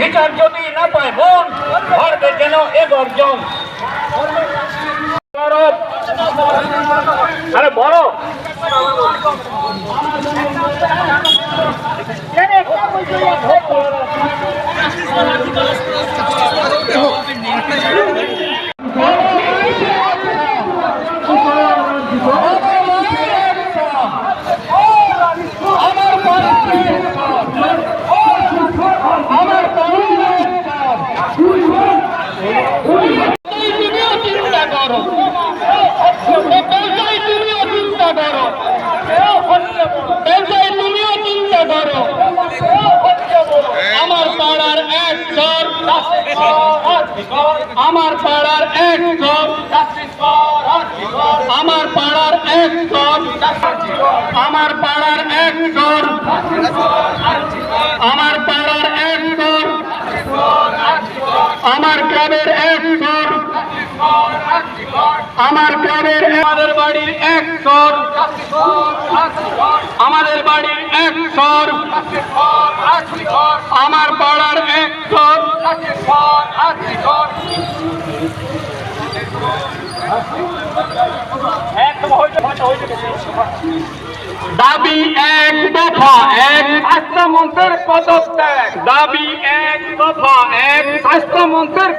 বিচার যদি না পায় বোন ধরবে কেন এ গর্জন? আরে বড়। আমার পাড়ার এক আমার পাড়ার এক আমার পাড়ার এক আমার পাড়ার এক আমার ক্লাবের এক আমার ক্লাবের আমাদের বাড়ির এক আমাদের বাড়ির এক দাবি এক দফা এক স্বাস্থ্যমন্ত্রের পদত্যাগ। দাবি এক দফা এক স্বাস্থ্যমন্ত্রের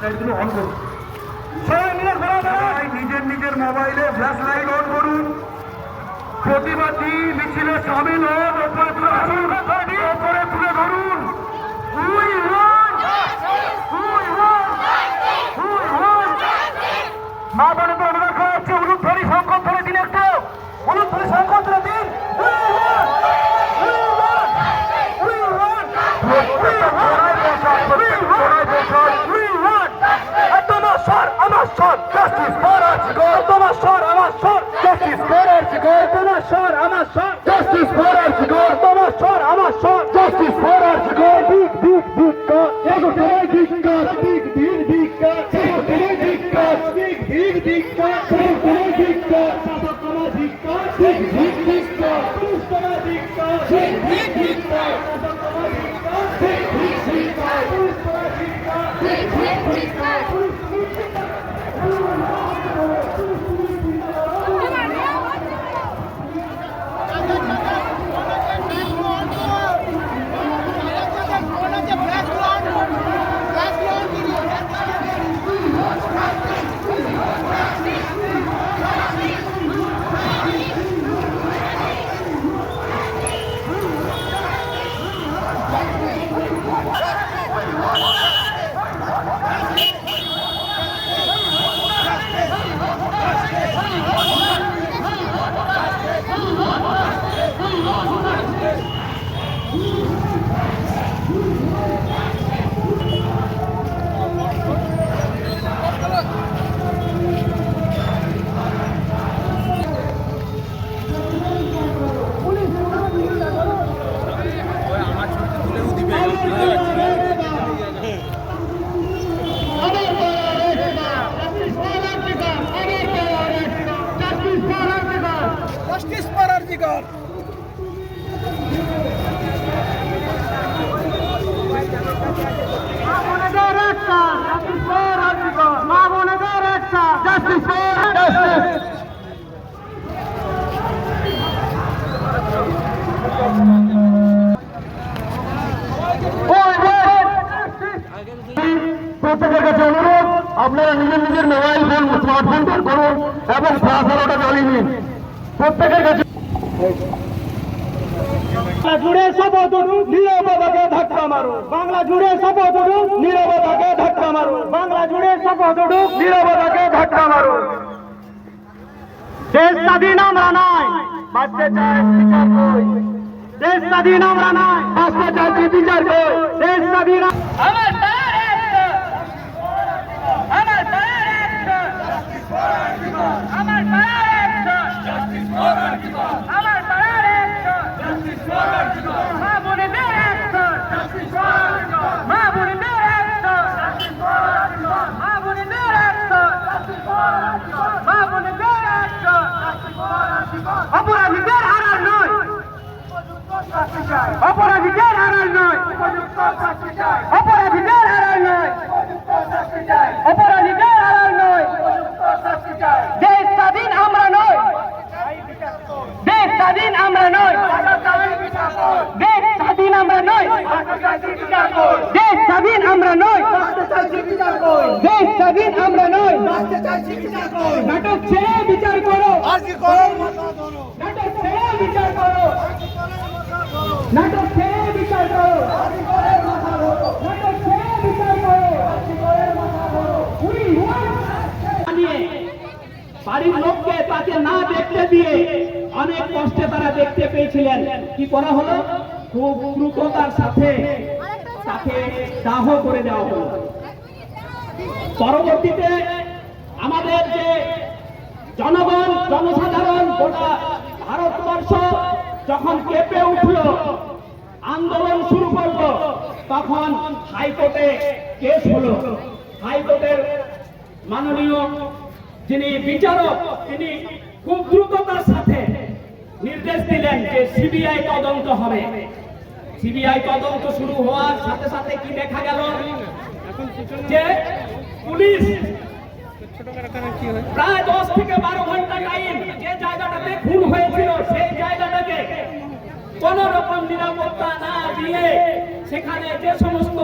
লাইটগুলো অন করুন নিজের নিজের মোবাইলে ফ্ল্যাশ লাইট অন করুন প্রতিবাদী মিছিলে সামিল হন ওপরে তুলে ধরুন ওপরে তুলে ধরুন আমার স্বর আমার স্বর। জাস্টিস ফেরার গর্দনার আমার স্বর शिकार निजे मोबाइल फ़ोन स्मार्टफ़ोन बैर कर प्रत्येक বাংলা জুড়ে শপথ উঠুন, নিরবতাকে ধাক্কা মারো বাংলা জুড়ে শপথ উঠুন, নিরবতাকে ধাক্কা মারো বাংলা জুড়ে শপথ উঠুন, নিরবতাকে ধাক্কা মারো দেশ স্বাধীন আমরা নয়, বাঁচতে চাই বিচার কই দেশ স্বাধীন আমরা নয়, বাঁচতে চাইছি বিচার দেশ স্বাধীন আমার আমরা নয় দেশ স্বাধীন আমরা নয় দেশ স্বাধীন আমরা নয় দেশ স্বাধীন আমরা নয় নাটক ছেড়ে বিচার করো? নাটক ছেড়ে বিচার করো। নাটক ছেড়ে বিচার করো নাটক ছেড়ে বিচার করো We want নিয়ে বাড়ির লোককে তাকে না দেখতে দিয়ে অনেক কষ্টে তারা দেখতে পেয়েছিলেন। কি করা হলো? খুব দ্রুততার সাথে তাকে দাহ করে দেওয়া হলো। পরবর্তীতে আমাদের যে জনগণ, জনসাধারণ গোটা ভারতবর্ষ যখন কেঁপে উঠল, আন্দোলন শুরু করল, তখন হাইকোর্টে কেস হলো। হাইকোর্টের মাননীয় যিনি বিচারক, তিনি খুব দ্রুততার সাথে নির্দেশ দিলেন যে সিবিআই তদন্ত হবে। সিবিআই তদন্ত শুরু হওয়ার সাথে সাথে কি দেখা গেল? যে পুলিশ প্রায় দশ থেকে বারো ঘণ্টা টাইম যে জায়গাটাতে খুন হয়েছিল, সেই জায়গাটাকে কোন রকম নিরাপত্তা না দিয়ে সেখানে যে সমস্ত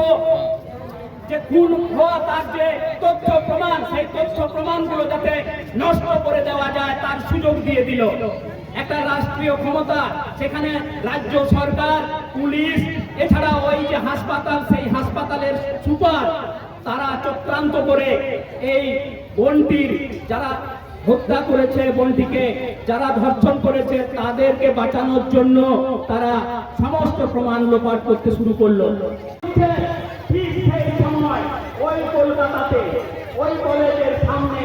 যে খুন হওয়া তার যে তথ্য প্রমাণ, সেই তথ্য প্রমাণগুলো যাতে নষ্ট করে দেওয়া যায়, তার সুযোগ দিয়ে দিল। একটা রাষ্ট্রীয় ক্ষমতা, সেখানে রাজ্য সরকার, পুলিশ এছাড়া ওই যে হাসপাতাল, সেই হাসপাতালের সুপার, তারা চক্রান্ত করে এই বনটির যারা হত্যা করেছে, বনটিকে যারা ধর্ষণ করেছে, তাদেরকে বাঁচানোর জন্য তারা সমস্ত প্রমাণ লোপাট করতে শুরু করল ঠিক সেই সময় ওই কলকাতাতে, ওই কলেজের সামনে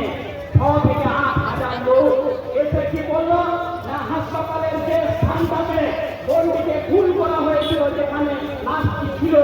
ছ থেকে আট হাজার লোক এসে কি বলল? না, হাসপাতালের যে স্থানটাতে বন্ধুকে ভুল করা হয়েছিল, যেখানে লাশটি ছিল